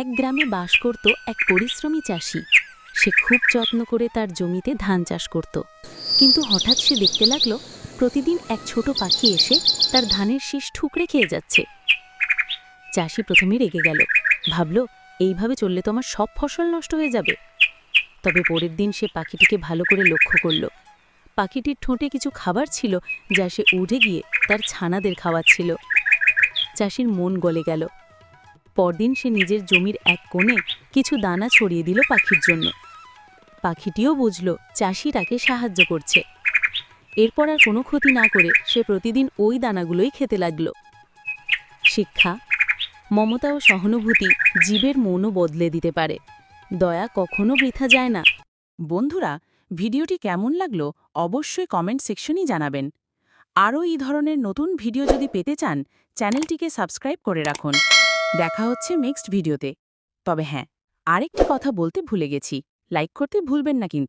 এক গ্রামে বাস করত এক পরিশ্রমী চাষি। সে খুব যত্ন করে তার জমিতে ধান চাষ করত। কিন্তু হঠাৎ সে দেখতে লাগল, প্রতিদিন এক ছোট পাখি এসে তার ধানের শীষ ঠুকরে খেয়ে যাচ্ছে। চাষি প্রথমে রেগে গেল। ভাবল, এইভাবে চললে তো আমার সব ফসল নষ্ট হয়ে যাবে। তবে পরের দিন সে পাখিটিকে ভালো করে লক্ষ্য করল। পাখিটির ঠোঁটে কিছু খাবার ছিল যা সে উঠে গিয়ে তার ছানাদের খাওয়াচ্ছিল। চাষির মন গলে গেল। পরদিন সে নিজের জমির এক কোণে কিছু দানা ছড়িয়ে দিল পাখির জন্য। পাখিটিও বুঝল চাষি তাকে সাহায্য করছে। এরপর আর কোনো ক্ষতি না করে সে প্রতিদিন ওই দানাগুলোই খেতে লাগল। শিক্ষা, মমতা ও সহানুভূতি জীবের মনও বদলে দিতে পারে। দয়া কখনো বৃথা যায় না। বন্ধুরা, ভিডিওটি কেমন লাগল অবশ্যই কমেন্ট সেকশনই জানাবেন। আরও এই ধরনের নতুন ভিডিও যদি পেতে চান, চ্যানেলটিকে সাবস্ক্রাইব করে রাখুন। দেখা হচ্ছে নেক্সট ভিডিওতে তবে হ্যাঁ আরেকটি কথা বলতে ভুলে গেছি। লাইক করতে ভুলবেন না কিন্তু।